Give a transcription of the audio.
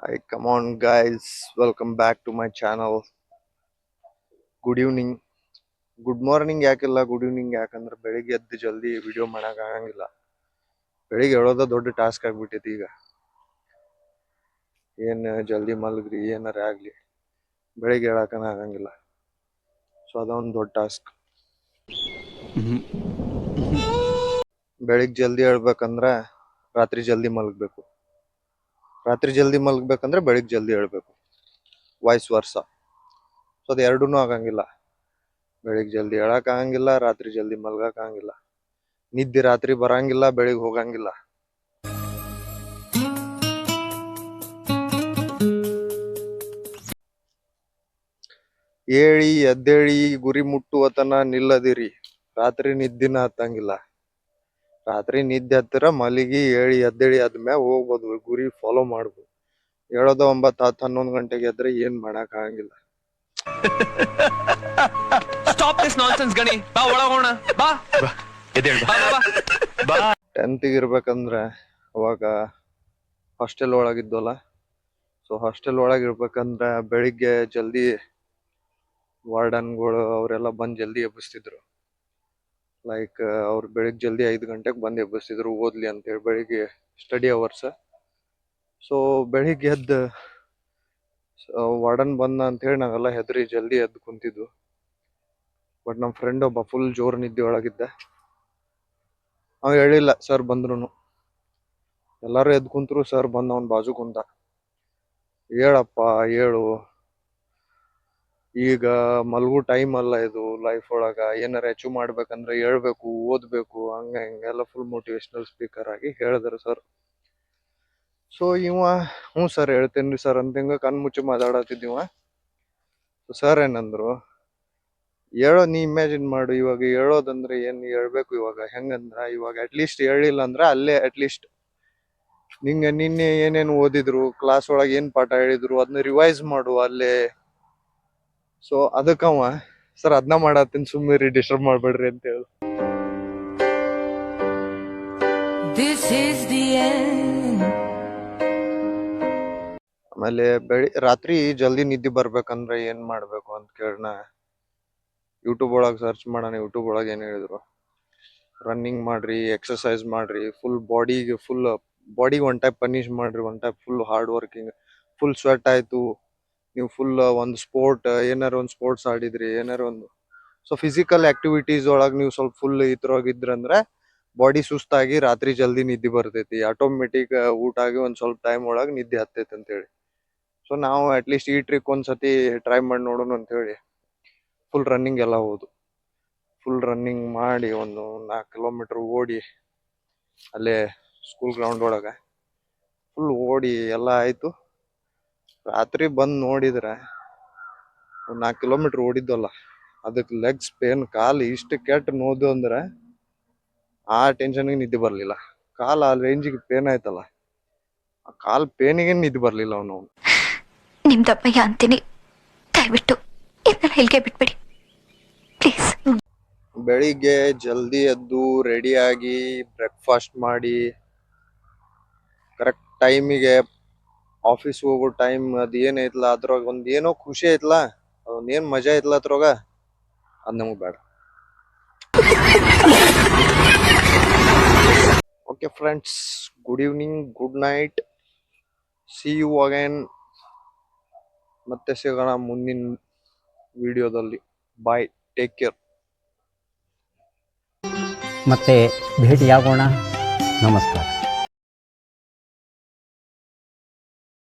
Hi, come on, guys. Welcome back to my channel. Good evening good morning ಯಾಕಿಲ್ಲ? Good evening ಯಾಕಂದ್ರೆ ಬೆಳಿಗ್ಗೆ ಎದ್ದು ಜಲ್ದಿ ವಿಡಿಯೋ ಮಾಡಕ್ ಆಗಂಗಿಲ್ಲ. ಬೆಳಿಗ್ಗೆ ಹೇಳೋದ ದೊಡ್ಡ ಟಾಸ್ಕ್ ಆಗ್ಬಿಟ್ಟೈತಿ ಈಗ. ಏನ್ ಜಲ್ದಿ ಮಲಗ್ರಿ ಏನಾರ ಆಗ್ಲಿ. ಬೆಳಿಗ್ಗೆ ಹೇಳಕನ ಆಗಂಗಿಲ್ಲ. ಸೊ ಅದೊಂದು ದೊಡ್ಡ ಟಾಸ್ಕ್ ಬೆಳಿಗ್ಗೆ ಜಲ್ದಿ ಹೇಳ್ಬೇಕಂದ್ರ ರಾತ್ರಿ ಜಲ್ದಿ ಮಲಗ್ಬೇಕು. ರಾತ್ರಿ ಜಲ್ದಿ ಮಲಗ್ಬೇಕಂದ್ರೆ ಬೆಳಿಗ್ಗೆ ಜಲ್ದಿ ಹೇಳ್ಬೇಕು. ವಾಯ್ಸ್ ವರ್ಷ ಸೊ ಅದು ಎರಡೂ ಆಗಂಗಿಲ್ಲ. ಬೆಳಿಗ್ಗೆ ಜಲ್ದಿ ಆಗಂಗಿಲ್ಲ, ರಾತ್ರಿ ಜಲ್ದಿ ಮಲ್ಗಕ್ ಆಗಂಗಿಲ್ಲ. ನಿದ್ದೆ ರಾತ್ರಿ ಬರಂಗಿಲ್ಲ, ಬೆಳಿಗ್ಗೆ ಹೋಗಂಗಿಲ್ಲ. ಏಳಿ, ಎದ್ದೇಳಿ, ಗುರಿ ಮುಟ್ಟುವತನ ನಿಲ್ಲದಿರಿ. ರಾತ್ರಿ ನಿದ್ದಿನ ಹತ್ತಂಗಿಲ್ಲ. ರಾತ್ರಿ ನಿದ್ದೆ ಹತ್ತಿರ ಮಲಗಿ ಏಳಿ ಎದ್ದೇಳಿ ಆದ್ಮೇಲೆ ಹೋಗ್ಬೋದು ಗುರಿ ಫಾಲೋ ಮಾಡ್ಬೋದು. ಹೇಳೋದು ಒಂಬತ್ತು ಹತ್ತು ಹನ್ನೊಂದು ಗಂಟೆಗೆ ಎದ್ರೆ ಏನ್ ಮಾಡಕ್ ಆಗಂಗಿಲ್ಲ. ಸ್ಟಾಪ್ ದಿಸ್ ನಾನ್ಸೆನ್ಸ್ ಗಣಿ. ಬಾ ಒಳಗೋಣ ಬಾ. ಎದ್ದೇಳ್. ಬಾ ಬಾ, ಬಾ. ಟೆಂತ್ಗೆ ಇರ್ಬೇಕಂದ್ರೆ ಅವಾಗ ಹಾಸ್ಟೆಲ್ ಒಳಗಿದ್ವಲ್ಲ ಸೊ ಹಾಸ್ಟೆಲ್ ಒಳಗೆ ಇರ್ಬೇಕಂದ್ರೆ ಬೆಳಿಗ್ಗೆ ಜಲ್ದಿ ವಾರ್ಡನ್ಗಳು ಅವರೆಲ್ಲ ಬಂದು ಜಲ್ದಿ ಎಬ್ಬಿಸ್ತಿದ್ರು. ಲೈಕ್ ಅವ್ರು ಬೆಳಿಗ್ಗೆ ಜಲ್ದಿ ಐದು ಗಂಟೆಗೆ ಬಂದು ಎಬ್ಬಿಸ್ತಿದ್ರು, ಓದ್ಲಿ ಅಂತೇಳಿ ಬೆಳಿಗ್ಗೆ ಸ್ಟಡಿ ಅವರ್ಸ್ ಸೊ ಬೆಳಿಗ್ಗೆ ಎದ್ದ ವಾರ್ಡನ್ ಬಂದ ಅಂತೇಳಿ ನಾವೆಲ್ಲ ಹೆದರಿ ಜಲ್ದಿ ಎದ್ದು ಕುಂತಿದ್ವು. ಬಟ್ ನಮ್ಮ ಫ್ರೆಂಡ್ ಒಬ್ಬ ಫುಲ್ ಜೋರ್ ನಿದ್ದೆ ಒಳಗಿದ್ದ. ಅವ ಹೇಳಿಲ್ಲ, ಸರ್ ಬಂದ್ರು ಎಲ್ಲರೂ ಎದ್ದು ಕುಂತ್ರು, ಸರ್ ಬಂದ ಅವನ್ ಬಾಜು ಕುಂತ. ಹೇಳಪ್ಪ, ಹೇಳು. ಈಗ ಮಲ್ಗು ಟೈಮ್ ಅಲ್ಲ ಇದು ಲೈಫ್ ಒಳಗ. ಏನಾರ ಅಚೀವ್ ಮಾಡ್ಬೇಕಂದ್ರೆ ಹೇಳ್ಬೇಕು, ಓದ್ಬೇಕು, ಹಂಗ ಹಿಂಗೆಲ್ಲ ಫುಲ್ ಮೋಟಿವೇಶನಲ್ ಸ್ಪೀಕರ್ ಆಗಿ ಹೇಳಿದ್ರು ಸರ್ ಸೊ ಇವ, ಹ್ಞೂ ಸರ್ ಹೇಳ್ತೇನ್ರಿ ಸರ್ ಅಂತ ಹಿಂಗ ಕಣ್ ಮುಚ್ಚಿ ಮಾತಾಡತ್ತಿದ್ದೀವ ಸರ್ ಏನಂದ್ರು, ಹೇಳೋ, ನೀ ಇಮ್ಯಾಜಿನ್ ಮಾಡು. ಇವಾಗ ಹೇಳೋದಂದ್ರೆ ಏನ್ ಹೇಳ್ಬೇಕು ಇವಾಗ? ಹೆಂಗಂದ್ರ, ಇವಾಗ ಅಟ್ಲೀಸ್ಟ್ ಹೇಳಿಲ್ಲ ಅಂದ್ರೆ ಅಲ್ಲೇ ಅಟ್ಲೀಸ್ಟ್ ನಿಂಗೆ ನಿನ್ನೆ ಏನೇನು ಓದಿದ್ರು ಕ್ಲಾಸ್ ಒಳಗೆ ಏನು ಪಾಠ ಹೇಳಿದ್ರು ಅದನ್ನ ರಿವೈಸ್ ಮಾಡು ಅಲ್ಲೇ. ಸೊ ಅದಕ್ಕವ ಸರ್ ಅದನ್ನ ಮಾಡತ್ತೀನಿ ಸುಮ್ಮನೆ ಡಿಸ್ಟರ್ಬ್ ಮಾಡ್ಬೇಡ್ರಿ ಅಂತ ಹೇಳಿ. ಆಮೇಲೆ ಬೆಳಿ ರಾತ್ರಿ ಜಲ್ದಿ ನಿದ್ದೆ ಬರ್ಬೇಕಂದ್ರೆ ಏನ್ ಮಾಡ್ಬೇಕು ಅಂತ ಕೇಳನ ಯೂಟ್ಯೂಬ್ ಒಳಗೆ ಸರ್ಚ್ ಮಾಡೋಣ ಯೂಟ್ಯೂಬ್ ಒಳಗೆ ಏನ್ ಹೇಳಿದ್ರು. ರನ್ನಿಂಗ್ ಮಾಡ್ರಿ ಎಕ್ಸರ್ಸೈಸ್ ಮಾಡ್ರಿ ಫುಲ್ ಬಾಡಿಗೆ ಫುಲ್ ಬಾಡಿಗೆ ಒನ್ ಟೈಪ್ ಪನಿಷ್ ಮಾಡ್ರಿ one type full hard working full sweat ಆಯ್ತು. ನೀವು ಫುಲ್ ಒಂದು ಸ್ಪೋರ್ಟ್ ಏನಾರ ಒಂದು ಸ್ಪೋರ್ಟ್ಸ್ ಆಡಿದ್ರಿ ಏನಾರ ಒಂದು. ಸೊ ಫಿಸಿಕಲ್ ಆಕ್ಟಿವಿಟೀಸ್ ಒಳಗೆ ನೀವು ಸ್ವಲ್ಪ ಫುಲ್ ಇದ್ರಂದ್ರೆ ಬಾಡಿ ಸುಸ್ತಾಗಿ ರಾತ್ರಿ ಜಲ್ದಿ ನಿದ್ದೆ ಬರ್ತೈತಿ. ಆಟೋಮೆಟಿಕ್ ಊಟ ಆಗಿ ಒಂದ್ ಸ್ವಲ್ಪ ಟೈಮ್ ಒಳಗೆ ನಿದ್ದೆ ಹತ್ತೈತಿ ಅಂತೇಳಿ. ಸೊ ನಾವು ಅಟ್ಲೀಸ್ಟ್ ಈ ಟ್ರಿಕ್ ಒಂದ್ಸತಿ ಟ್ರೈ ಮಾಡಿ ನೋಡೋಣ ಅಂತ ಹೇಳಿ ಫುಲ್ ರನ್ನಿಂಗ್ ಎಲ್ಲ ಹೋದು. ಫುಲ್ ರನ್ನಿಂಗ್ ಮಾಡಿ ಒಂದು ನಾಲ್ಕು ಕಿಲೋಮೀಟರ್ ಓಡಿ ಅಲ್ಲೇ ಸ್ಕೂಲ್ ಗ್ರೌಂಡ್ ಒಳಗೆ. ಫುಲ್ ಓಡಿ ಎಲ್ಲ ಆಯ್ತು. ರಾತ್ರಿ ಬಂದು ನೋಡಿದ್ರೆ ಒಂದು ನಾಲ್ಕು ಕಿಲೋಮೀಟರ್ ಓಡಿದ್ವಲ್ಲ ಅದಕ್ಕೆ ಲೆಗ್ಸ್ ಪೇನ್ ಕಾಲು ಇಷ್ಟು ಕೆಟ್ಟ ನೋದು ಅಂದ್ರೆ ಆ ಟೆನ್ಷನ್ಗೆ ನಿದ್ದೆ ಬರಲಿಲ್ಲ. ಕಾಲು ಆ ರೇಂಜಿಗೆ ಪೇನ್ ಆಯ್ತಲ್ಲ. ಆ ಕಾಲ್ ಪೇನಿಗೆ ನಿದ್ದೆ ಬರಲಿಲ್ಲ ಅವನು. ನಿಮ್ದಪ್ಪಯ್ಯ ಅಂತೀನಿ. ದಯವಿಟ್ಟು ಇದನ್ನ ಬಿಟ್ಬಿಡಿ. ಪ್ಲೀಸ್ ಬೆಳಿಗ್ಗೆ ಜಲ್ದಿ ಎದ್ದು ರೆಡಿ ಆಗಿ ಬ್ರೇಕ್ಫಾಸ್ಟ್ ಮಾಡಿ ಕರೆಕ್ಟ್ ಟೈಮಿಗೆ ಆಫೀಸ್ ಹೋಗೋ ಟೈಮ್ ಅದು ಏನೈತಲ್ಲ ಅದ್ರಾಗ ಒಂದ್ ಏನೋ ಖುಷಿ ಐತ್ಲಾ, ಅದೊಂದ್ ಏನ್ ಮಜಾ ಐತ್ಲ ಅದ್ರೊಳಗ? ಅದ್ ನಮಗ್ ಬೇಡ. Okay friends good evening good night see you again ಮತ್ತೆ ಸಿಗೋಣ ಮುಂದಿನ ವಿಡಿಯೋದಲ್ಲಿ. ಬಾಯ್ ಟೇಕ್ ಕೇರ್ ಮತ್ತೆ ಭೇಟಿಯಾಗೋಣ. ನಮಸ್ಕಾರ.